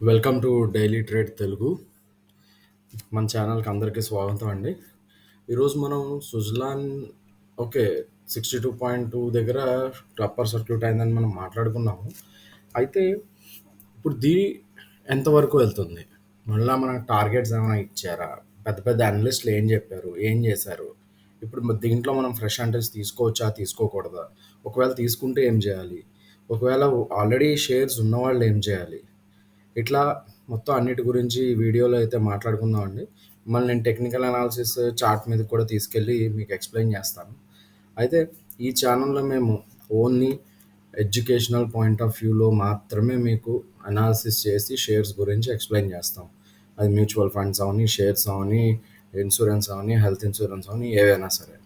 Welcome to daily trade Telugu. మన ఛానల్కి అందరికీ స్వాగతం అండి. ఈరోజు మనం Suzlon okay sixty two point two దగ్గర అప్పర్ సర్క్యూట్ అయిందని మనం మాట్లాడుకున్నాము. అయితే ఇప్పుడు దీ ఎంతవరకు వెళ్తుంది? మళ్ళీ మన టార్గెట్స్ ఏమైనా ఇచ్చారా? పెద్ద పెద్ద అనలిస్టులు ఏం చెప్పారు? ఏం చేశారు? ఇప్పుడు దీంట్లో మనం ఫ్రెష్ అంటర్స్ తీసుకోవచ్చా? తీసుకోకూడదా? ఒకవేళ తీసుకుంటే ఏం చేయాలి? ఒకవేళ ఆల్రెడీ షేర్స్ ఉన్నవాళ్ళు ఏం చేయాలి? ఇట్లా మొత్తం అన్నిటి గురించి వీడియోలో అయితే మాట్లాడుకుందామండి. మళ్ళీ నేను టెక్నికల్ అనాలిసిస్ చార్ట్ మీద కూడా తీసుకెళ్ళి మీకు ఎక్స్ప్లెయిన్ చేస్తాను. అయితే ఈ ఛానల్లో మేము ఓన్లీ ఎడ్యుకేషనల్ పాయింట్ ఆఫ్ వ్యూలో మాత్రమే మీకు అనాలిసిస్ చేసి షేర్స్ గురించి ఎక్స్ప్లెయిన్ చేస్తాం. అది మ్యూచువల్ ఫండ్స్ అవని షేర్స్ అవని ఇన్సూరెన్స్ అవని హెల్త్ ఇన్సూరెన్స్ అవని ఏవైనా సరే.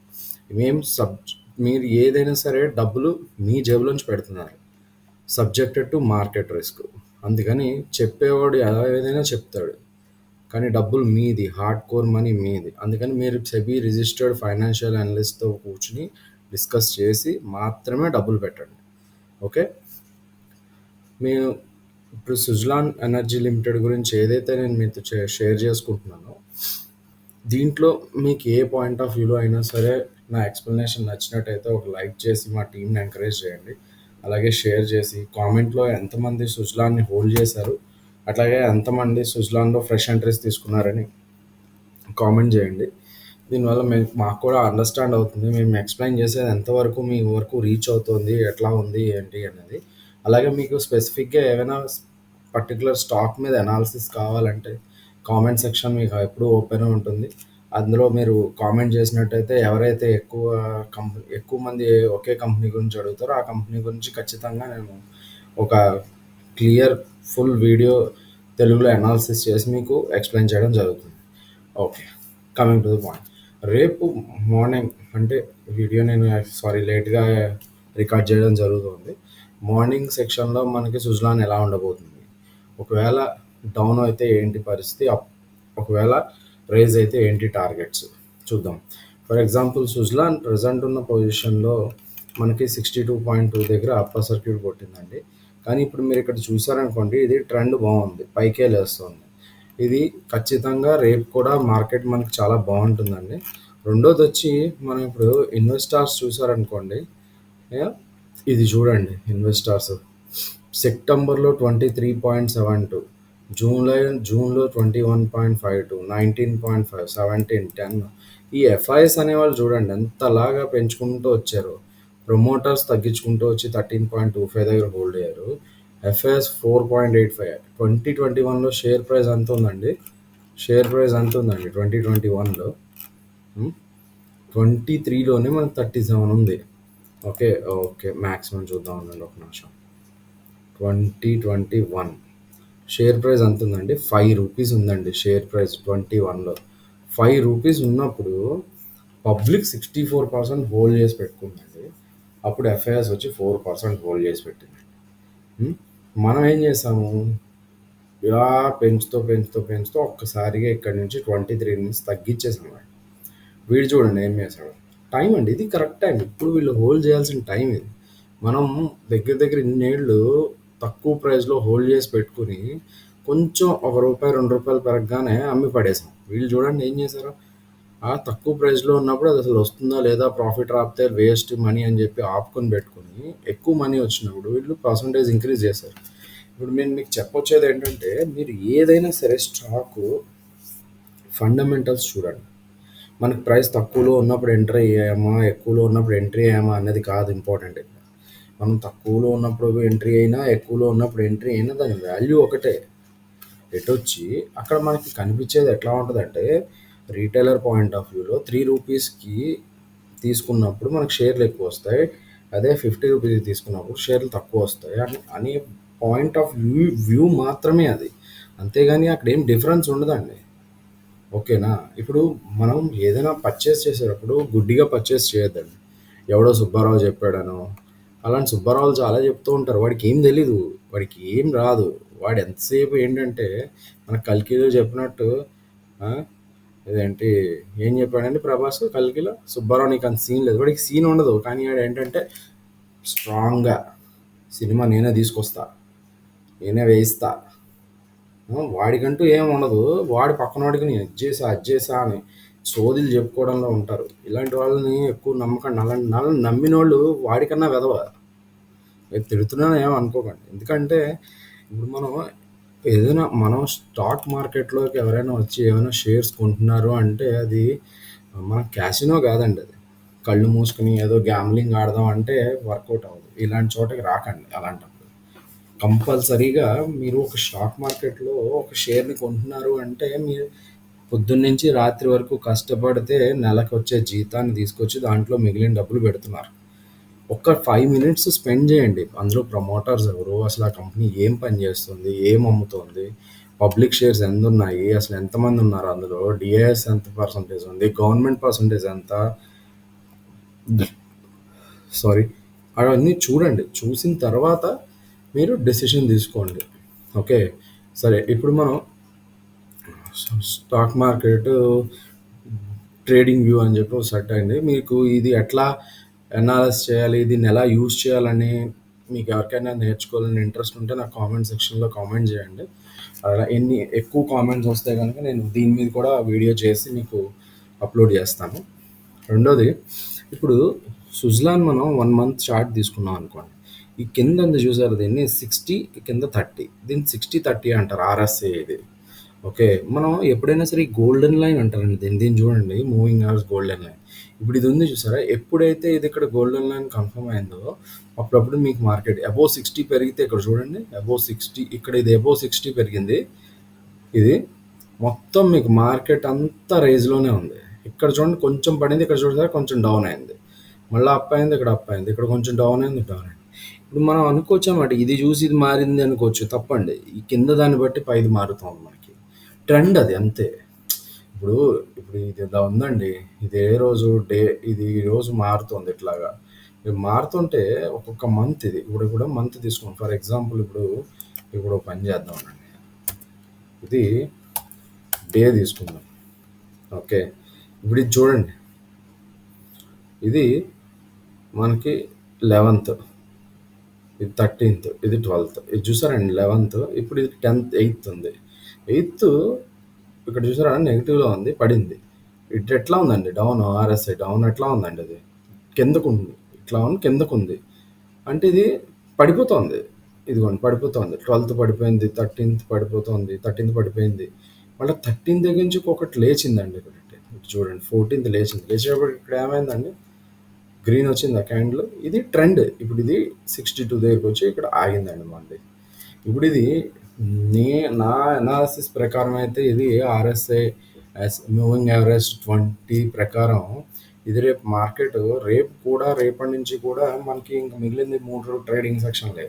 మేము సబ్ మీరు ఏదైనా సరే డబ్బులు మీ జేబులోంచి పెడుతున్నారు. సబ్జెక్టెడ్ టు మార్కెట్ రిస్క్ అందుకని చెప్పేవాడు ఎలా ఏదైనా చెప్తాడు. కానీ డబ్బులు మీది హార్డ్ కోర్ మనీ మీది. అందుకని మీరు సెబీ రిజిస్టర్డ్ ఫైనాన్షియల్ అనలిస్ట్తో కూర్చుని డిస్కస్ చేసి మాత్రమే డబ్బులు పెట్టండి. ఓకే? మేము ఇప్పుడు సుజ్లాన్ ఎనర్జీ లిమిటెడ్ గురించి ఏదైతే నేను మీతో షేర్ చేసుకుంటున్నానో దీంట్లో మీకు ఏ పాయింట్ ఆఫ్ వ్యూలో అయినా సరే నా ఎక్స్ప్లెనేషన్ నచ్చినట్టయితే ఒక లైక్ చేసి మా టీంని ఎంకరేజ్ చేయండి. అలాగే షేర్ చేసి కామెంట్లో ఎంతమంది సుజలాన్ని హోల్డ్ చేశారు అట్లాగే ఎంతమంది సుజలాన్లో ఫ్రెష్ ఎంట్రీస్ తీసుకున్నారని కామెంట్ చేయండి. దీనివల్ల మేము మాకు కూడా అండర్స్టాండ్ అవుతుంది మేము ఎక్స్ప్లెయిన్ చేసేది ఎంతవరకు మీ వరకు రీచ్ అవుతుంది ఎట్లా ఉంది ఏంటి అనేది. అలాగే మీకు స్పెసిఫిక్గా ఏమైనా పర్టికులర్ స్టాక్ మీద అనాలిసిస్ కావాలంటే కామెంట్ సెక్షన్ మీకు ఎప్పుడూ ఓపెన్ ఉంటుంది. అందులో మీరు కామెంట్ చేసినట్టయితే ఎవరైతే ఎక్కువ కంపెనీ ఎక్కువ మంది ఒకే కంపెనీ గురించి అడుగుతారో ఆ కంపెనీ గురించి ఖచ్చితంగా నేను ఒక క్లియర్ ఫుల్ వీడియో తెలుగులో అనాలిసిస్ చేసి మీకు ఎక్స్ప్లెయిన్ చేయడం జరుగుతుంది. Okay coming to the point రేపు మార్నింగ్ అంటే వీడియో నేను సారీ లేట్గా రికార్డ్ చేయడం జరుగుతుంది. మార్నింగ్ సెక్షన్లో మనకి సుజలాన్ ఎలా ఉండబోతుంది? ఒకవేళ డౌన్ అయితే ఏంటి పరిస్థితి? ఒకవేళ రైజ్ అయితే ఏంటి టార్గెట్స్? చూద్దాం. ఫర్ ఎగ్జాంపుల్ సుజ్లాన్ ప్రజెంట్ ఉన్న పొజిషన్లో మనకి సిక్స్టీ టూ పాయింట్ టూ దగ్గర అప్పర్ సర్క్యూట్ కొట్టిందండి. కానీ ఇప్పుడు మీరు ఇక్కడ చూసారనుకోండి ఇది ట్రెండ్ బాగుంది. పైకే లేస్తుంది. ఇది ఖచ్చితంగా రేపు కూడా మార్కెట్ మనకి చాలా బాగుంటుందండి. రెండోది వచ్చి మనం ఇప్పుడు ఇన్వెస్టార్స్ చూసారనుకోండి ఇది చూడండి ఇన్వెస్టార్స్ సెప్టెంబర్లో twenty three point seven two జూన్లో జూన్లో twenty one point five two nineteen point five seventeen ten. ఈ ఎఫ్ఐఎస్ అనేవాళ్ళు చూడండి ఎంతలాగా పెంచుకుంటూ వచ్చారు. ప్రమోటర్స్ తగ్గించుకుంటూ వచ్చి థర్టీన్ పాయింట్ టూ ఫైవ్ దగ్గర హోల్డ్ అయ్యారు. FIs four point eight five. Twenty twenty వన్లో షేర్ ప్రైస్ ఎంత ఉందండి? షేర్ ప్రైస్ ఎంత ఉందండి? ట్వంటీ ట్వంటీ వన్లో. ట్వంటీ త్రీలోనే మనకు థర్టీ సెవెన్ ఉంది. ఓకే ఓకే మ్యాక్సిమం చూద్దాం ఉండండి ఒక నిమిషం. Twenty twenty one. Share price ఎంత ఉందండి ఫైవ్ రూపీస్ ఉందండి షేర్ ప్రైస్ ట్వంటీ వన్లో ఫైవ్ రూపీస్ ఉన్నప్పుడు public sixty four percent hold చేసి పెట్టుకుందండి. అప్పుడు ఎఫ్ఐఆర్స్ వచ్చి ఫోర్ పర్సెంట్ హోల్డ్ చేసి పెట్టింది మనం ఏం చేసాము? ఇలా పెంచుతూ పెంచుతూ పెంచుతూ ఒక్కసారిగా ఇక్కడ నుంచి ట్వంటీ త్రీ నుంచి తగ్గించేసాం వీడు చూడండి ఏం చేశాడు? టైం అండి ఇది కరెక్ట్ టైం ఇప్పుడు వీళ్ళు హోల్డ్ చేయాల్సిన టైం ఇది. మనం దగ్గర దగ్గర ఇన్నేళ్ళు తక్కువ ప్రైస్లో హోల్డ్ చేసి పెట్టుకుని కొంచెం ఒక రూపాయి రెండు రూపాయలు పెరగగానే అమ్మి పడేసాం. వీళ్ళు చూడండి ఏం చేశారు? ఆ తక్కువ ప్రైస్లో ఉన్నప్పుడు అది అసలు వస్తుందా లేదా? ప్రాఫిట్ రాపితే వేస్ట్ మనీ అని చెప్పి ఆపుకొని పెట్టుకుని ఎక్కువ మనీ వచ్చినప్పుడు వీళ్ళు పర్సంటేజ్ ఇంక్రీజ్ చేశారు. ఇప్పుడు నేను మీకు చెప్పొచ్చేది ఏంటంటే మీరు ఏదైనా సరే స్టాకు ఫండమెంటల్స్ చూడండి. మనకి ప్రైస్ తక్కువలో ఉన్నప్పుడు ఎంటర్ అయ్యామా ఎక్కువలో ఉన్నప్పుడు ఎంట్రీ అయ్యామా అనేది కాదు ఇంపార్టెంట్ మనం తక్కువలో ఉన్నప్పుడు ఎంట్రీ అయినా ఎక్కువలో ఉన్నప్పుడు ఎంట్రీ అయినా దాని వాల్యూ ఒకటే. ఎటు వచ్చి అక్కడ మనకి కనిపించేది ఎట్లా ఉంటుందంటే రీటైలర్ పాయింట్ ఆఫ్ వ్యూలో త్రీ రూపీస్కి తీసుకున్నప్పుడు మనకు షేర్లు ఎక్కువ వస్తాయి. అదే ఫిఫ్టీ రూపీస్ తీసుకున్నప్పుడు షేర్లు తక్కువ వస్తాయి అని అనే పాయింట్ ఆఫ్ వ్యూ వ్యూ మాత్రమే అది. అంతేగాని అక్కడ ఏం డిఫరెన్స్ ఉండదండి. ఓకేనా? ఇప్పుడు మనం ఏదైనా పర్చేస్ చేసేటప్పుడు గుడ్డిగా పర్చేస్ చేయొద్దండి. ఎవడో సుబ్బారావు చెప్పాడనో అలాంటి సుబ్బారావులు చాలా చెప్తూ ఉంటారు. వాడికి ఏం తెలీదు. వాడికి ఏం రాదు. వాడు ఎంతసేపు ఏంటంటే మన కల్కిలో చెప్పినట్టు ఇదేంటి ఏం చెప్పాడండి ప్రభాస్? కల్కిలో? సుబ్బారావు నీకు అంత సీన్ లేదు. వాడికి సీన్ ఉండదు. కానీ వాడు ఏంటంటే స్ట్రాంగ్గా సినిమా నేనే తీసుకొస్తా. నేనే వేయిస్తా. వాడికంటూ ఏం ఉండదు. పక్కన పక్కనోడికి నేను ఇది చేసా అది చేసా అని సోదులు చెప్పుకోవడంలో ఉంటారు. ఇలాంటి వాళ్ళని ఎక్కువ నమ్మకండి. అలాంటి నమ్మిన నమ్మినోళ్ళు వాడికన్నా వెధవ. నేను తిడుతున్నాను ఏమి అనుకోకండి. ఎందుకంటే ఇప్పుడు మనం ఏదైనా మనం స్టాక్ మార్కెట్‌లోకి ఎవరైనా వచ్చి ఏమైనా షేర్స్ కొంటున్నారు అంటే అది మన క్యాసినో కాదండి అది. కళ్ళు మూసుకుని ఏదో గ్యామ్లింగ్ ఆడదాం అంటే వర్కౌట్ అవ్వదు. ఇలాంటి చోటకి రాకండి అలాంటప్పుడు. కంపల్సరీగా మీరు ఒక స్టాక్ మార్కెట్‌లో ఒక షేర్‌ని కొంటున్నారు అంటే మీరు పొద్దున్నుంచి రాత్రి వరకు కష్టపడితే నెలకొచ్చే జీతాన్ని తీసుకొచ్చి దాంట్లో మిగిలిన డబ్బులు పెడుతున్నారు. ఒక్క ఫైవ్ మినిట్స్ స్పెండ్ చేయండి. అందులో ప్రమోటర్స్ ఎవరు? అసలు ఆ కంపెనీ ఏం పని చేస్తుంది? ఏం అమ్ముతోంది? పబ్లిక్ షేర్స్ ఎంత ఉన్నాయి అసలు ఎంతమంది ఉన్నారు అందులో? డిఐఎస్ ఎంత పర్సంటేజ్ ఉంది? గవర్నమెంట్ పర్సెంటేజ్ ఎంత? సారీ. అవన్నీ చూడండి. చూసిన తర్వాత మీరు డెసిషన్ తీసుకోండి. ఓకే. సరే ఇప్పుడు మనం స్టాక్ మార్కెట్ ట్రేడింగ్ వ్యూ అని చెప్పి సెట్ అయింది. మీకు ఇది ఎట్లా ఎన్ఆర్ఎస్ చేయాలి? దీన్ని ఎలా యూజ్ చేయాలని మీకు ఎవరికైనా నేర్చుకోవాలని ఇంట్రెస్ట్ ఉంటే నాకు కామెంట్ సెక్షన్‌లో కామెంట్ చేయండి. అలా ఎన్ని ఎక్కువ కామెంట్స్ వస్తే కనుక నేను దీని మీద కూడా వీడియో చేసి మీకు అప్‌లోడ్ చేస్తాను. రెండోది ఇప్పుడు సుజ్లాన్ మనం వన్ మంత్ చార్ట్ తీసుకున్నాం అనుకోండి. ఈ కింద ఉంది దీన్ని 60 కింద 30 దీన్ని 60, 30 అంటారు. ఆర్ఎస్ఏ ఇది. ఓకే. మనం ఎప్పుడైనా సరే గోల్డెన్ లైన్ అంటారండి దీన్ని. దీన్ని చూడండి మూవింగ్ అవర్స్ గోల్డెన్ లైన్. ఇప్పుడు ఇది ఉంది చూసారా? ఎప్పుడైతే ఇది ఇక్కడ గోల్డెన్ లైన్ కన్ఫర్మ్ అయిందో అప్పుడప్పుడు మీకు మార్కెట్ అబోవ్ 60 పెరిగితే ఇక్కడ చూడండి. అబోవ్ 60 ఇక్కడ ఇది అబోవ్ 60 పెరిగింది. ఇది మొత్తం మీకు మార్కెట్ అంతా రేజ్లోనే ఉంది. ఇక్కడ చూడండి కొంచెం పడింది. ఇక్కడ చూసారా కొంచెం డౌన్ అయింది. మళ్ళీ అప్ అయింది. ఇక్కడ అప్ అయింది. ఇక్కడ కొంచెం డౌన్ అయింది. డౌన్ అయింది. ఇప్పుడు మనం అనుకోవచ్చన్నమాట ఇది చూసి ఇది మారింది అనుకోవచ్చు. తప్పండి. ఈ కింద దాన్ని బట్టి పైది మారుతోంది మనకి. ట్రెండ్ అది అంతే. ఇప్పుడు ఇప్పుడు ఇది ఇలా ఉందండి. ఇది ఏ రోజు డే ఇది ఈ రోజు మారుతుంది ఇట్లాగా. ఇది మారుతుంటే ఒక్కొక్క మంత్ ఇది. ఇప్పుడు కూడా మంత్ తీసుకోండి. ఫర్ ఎగ్జాంపుల్ ఇప్పుడు ఇప్పుడు ఒక పని చేద్దాం అండి ఇది డే తీసుకుందాం. ఓకే. ఇప్పుడు ఇది చూడండి. ఇది మనకి 11థ్ ఇది 13థ్ ఇది 12థ్ ఇది చూసారండి 11థ్ ఇప్పుడు ఇది 10థ్ 8థ్ ఉంది. ఎయిత్ ఇక్కడ చూసారా నెగిటివ్లో ఉంది పడింది. ఇటు ఎట్లా ఉందండి డౌన్ ఆర్ఎస్ఐ డౌన్ ఎట్లా ఉందండి అది? కిందకుంది. ఇట్లా ఉంది కిందకుంది. అంటే ఇది పడిపోతోంది. ఇదిగోండి పడిపోతోంది. 12థ్ పడిపోయింది. 13థ్ పడిపోతోంది. 13థ్ పడిపోయింది. మళ్ళీ థర్టీన్త్ దగ్గర నుంచి ఒకటి లేచిందండి ఇక్కడ. చూడండి 14థ్ లేచింది. లేచేటప్పటికి ఇక్కడ ఏమైందండి? గ్రీన్ వచ్చింది ఆ క్యాండిల్? ఇది ట్రెండ్. ఇప్పుడు ఇది 62 దగ్గరికి వచ్చి ఇక్కడ ఆగిందండి మళ్ళీ. ఇప్పుడు ఇది నే నా అనాలిసిస్ ప్రకారం అయితే ఇది ఆర్ఎస్ఐ మూవింగ్ యావరేజ్ 20 ప్రకారం ఇది రేపు మార్కెట్ రేపు కూడా రేపటి నుంచి కూడా మనకి ఇంక మిగిలింది మూడు ట్రేడింగ్ సెక్షన్‌లే.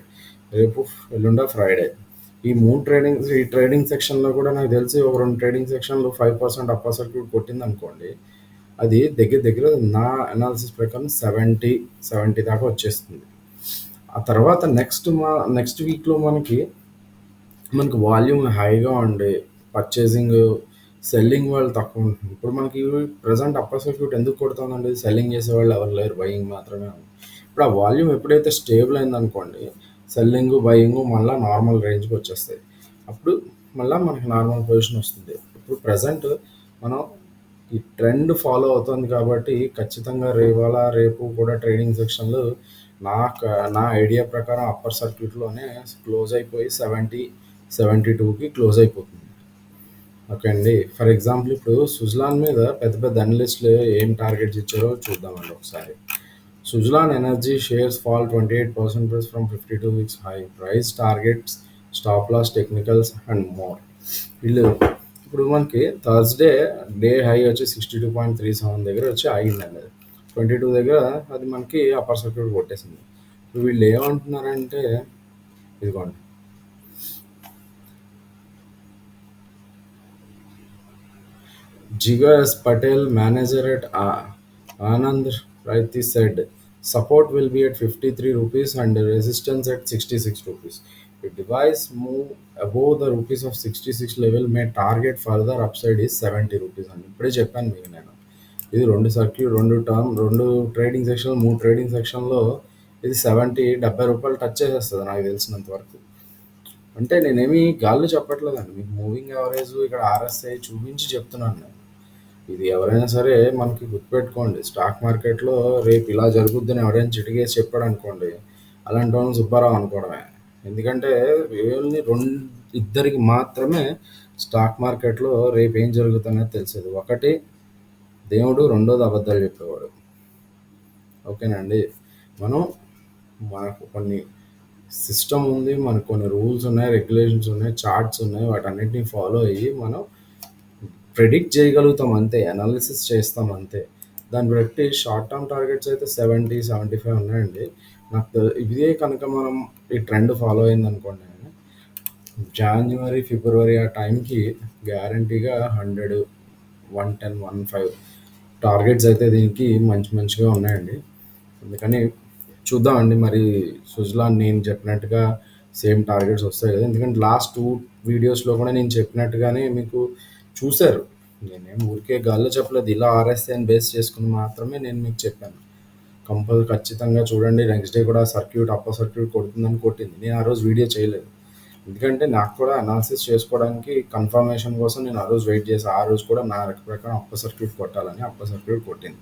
రేపు, ఎల్లుండ ఫ్రైడే. ఈ మూడు ట్రేడింగ్ ఈ ట్రేడింగ్ సెక్షన్‌లో కూడా నాకు తెలిసి ఒక రెండు ట్రేడింగ్ సెక్షన్‌లు ఫైవ్ పర్సెంట్ అప్పర్ సర్క్యూట్ కొట్టిందనుకోండి. అది దగ్గర దగ్గర నా అనాలిసిస్ ప్రకారం 70, 70 దాకా వచ్చేస్తుంది. ఆ తర్వాత నెక్స్ట్ మా నెక్స్ట్ వీక్‌లో మనకి మనకి వాల్యూమ్ హైగా ఉండే పర్చేసింగ్, సెల్లింగ్ వాళ్ళు తక్కువ ఉంటుంది. ఇప్పుడు మనకి ప్రెజెంట్ అప్పర్ సర్క్యూట్ ఎందుకు కొడుతుందండి? సెల్లింగ్ చేసేవాళ్ళు ఎవరు లేరు. బయింగ్ మాత్రమే ఉంది. ఇప్పుడు ఆ వాల్యూమ్ ఎప్పుడైతే స్టేబుల్ అయిందనుకోండి సెల్లింగు, బయింగు మళ్ళా నార్మల్ రేంజ్‌కి వచ్చేస్తాయి. అప్పుడు మళ్ళా మనకి నార్మల్ పొజిషన్ వస్తుంది. ఇప్పుడు ప్రెజెంట్ మనం ఈ ట్రెండ్ ఫాలో అవుతుంది కాబట్టి ఖచ్చితంగా ఇవాళ, రేపు కూడా ట్రేడింగ్ సెక్షన్‌లు నాక నా ఐడియా ప్రకారం అప్పర్ సర్క్యూట్‌లోనే క్లోజ్ అయిపోయి 70, 72కి క్లోజ్ అయిపోతుంది. ఓకే అండి. ఫర్ ఎగ్జాంపుల్ ఇప్పుడు సుజలాన్ మీద పెద్ద పెద్ద అనలిస్ట్‌లు ఏం టార్గెట్స్ ఇచ్చారో చూద్దామండి ఒకసారి. Suzlon energy shares fall 28% from 52 weeks high. Price targets, stop loss technicals and more. వీళ్ళు ఇప్పుడు మనకి థర్స్‌డే డే హై వచ్చి 62.37 దగ్గర వచ్చి ఆగిందండి అది. 22 దగ్గర అది మనకి అప్పర్ సర్క్యూట్ కొట్టేసింది. ఇప్పుడు వీళ్ళు ఏమంటున్నారంటే ఇదిగోండి. Jigar Patel, manager at A- Anand Raiti said, support will be at 53 rupees and the resistance at 66 rupees. If device move above the rupees of 66 level, may target further upside is 70 rupees అని ఇప్పుడే చెప్పాను మీకు నేను. ఇది రెండు circuit రెండు term రెండు trading section మూడు ట్రేడింగ్ సెక్షన్‌లో ఇది 70, 70 రూపాయలు టచ్ చేసేస్తుంది నాకు తెలిసినంత వరకు. అంటే నేనేమి గాల్లో చెప్పట్లేదండి. మీకు మూవింగ్ యావరేజ్ ఇక్కడ ఆర్ఎస్ఐ చూపించి చెప్తున్నాను నేను. ఇది ఎవరైనా సరే మనకి గుర్తుపెట్టుకోండి. స్టాక్ మార్కెట్‌లో రేపు ఇలా జరుగుద్దని ఎవరైనా చిటికేసి చెప్పాడనుకోండి, వాళ్ళని సుబ్బారావు అనుకోవడమే. ఎందుకంటే వీళ్ళని రెండు ఇద్దరికి మాత్రమే స్టాక్ మార్కెట్‌లో రేపు ఏం జరుగుతుందనేది తెలిసేది. ఒకటి దేవుడు, రెండోది అబద్ధాలు చెప్పేవాడు. ఓకేనండి అండి. మనం మనకు కొన్ని సిస్టమ్ ఉంది. మనకు కొన్ని రూల్స్ ఉన్నాయి, రెగ్యులేషన్స్ ఉన్నాయి, చార్ట్స్ ఉన్నాయి. వాటన్నిటిని ఫాలో అయ్యి మనం ప్రెడిక్ట్ చేయగలుగుతాం అంతే. అనాలిసిస్ చేస్తాం అంతే. దాన్ని బట్టి షార్ట్ టర్మ్ టార్గెట్స్ అయితే 70, 75 ఉన్నాయండి. నాకు ఇదే కనుక మనం ఈ ట్రెండ్ ఫాలో అయింది అనుకోండి జాన్యువరి, ఫిబ్రవరి ఆ టైంకి గ్యారంటీగా 100, 110, 15 టార్గెట్స్ అయితే దీనికి మంచి మంచిగా ఉన్నాయండి. అందుకని చూద్దామండి మరి సుజలాన్ నేను చెప్పినట్టుగా సేమ్ టార్గెట్స్ వస్తాయి కదా! ఎందుకంటే లాస్ట్ టూ వీడియోస్‌లో కూడా నేను చెప్పినట్టుగానే మీకు చూశారు నేనేం ఊరికే గాల్లో చెప్పలేదు. ఇలా ఆర్ఎస్ఐని బేస్ చేసుకుని మాత్రమే నేను మీకు చెప్పాను. కంపల్ ఖచ్చితంగా చూడండి. నెక్స్ట్ డే కూడా సర్క్యూట్ అప్పర్ సర్క్యూట్ కొడుతుందని కొట్టింది. నేను ఆ రోజు వీడియో చేయలేదు. ఎందుకంటే నాకు కూడా అనాలిసిస్ చేసుకోవడానికి కన్ఫర్మేషన్ కోసం నేను ఆ రోజు వెయిట్ చేసి ఆ రోజు కూడా నా లెక్క ప్రకారం అప్పర్ సర్క్యూట్ కొట్టాలని అప్పర్ సర్క్యూట్ కొట్టింది.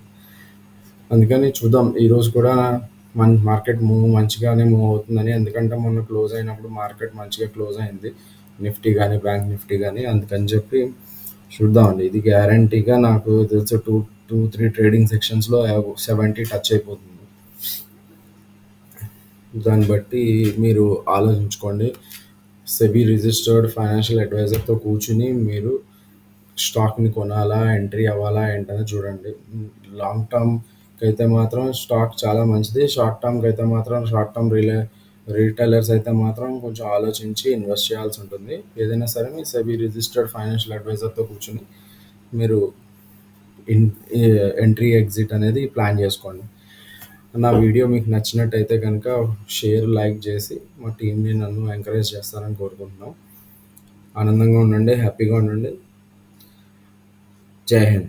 అందుకని చూద్దాం. ఈరోజు కూడా మన మార్కెట్ మూవ్ మంచిగానే మూవ్ అవుతుందని ఎందుకంటే మొన్న క్లోజ్ అయినప్పుడు మార్కెట్ మంచిగా క్లోజ్ అయింది. నిఫ్టీ కానీ బ్యాంక్ నిఫ్టీ కానీ అందుకని చెప్పి చూద్దామండి. ఇది గ్యారంటీగా నాకు తెలిసి టూ టూ త్రీ ట్రేడింగ్ సెక్షన్స్‌లో 70 టచ్ అయిపోతుంది. దాన్ని బట్టి మీరు ఆలోచించుకోండి. సెబీ రిజిస్టర్డ్ ఫైనాన్షియల్ అడ్వైజర్‌తో కూర్చుని మీరు స్టాక్‌ని కొనాలా? ఎంట్రీ అవ్వాలా? ఏంటని చూడండి. లాంగ్ టర్మ్‌కి అయితే మాత్రం స్టాక్ చాలా మంచిది. షార్ట్ టర్మ్‌కి అయితే మాత్రం షార్ట్ టర్మ్ రిలే రిటైలర్స్ అయితే మాత్రం కొంచెం ఆలోచించి ఇన్వెస్ట్ చేయాల్సి ఉంటుంది. ఏదైనా సరే మీ సెబీ రిజిస్టర్డ్ ఫైనాన్షియల్ అడ్వైజర్‌తో కూర్చుని మీరు ఇన్ ఎంట్రీ, ఎగ్జిట్ అనేది ప్లాన్ చేసుకోండి. నా వీడియో మీకు నచ్చినట్టయితే కనుక షేర్, లైక్ చేసి మా టీమ్‌ని నన్ను ఎంకరేజ్ చేస్తారని కోరుకుంటున్నాం. ఆనందంగా ఉండండి. హ్యాపీగా ఉండండి. జై హింద్.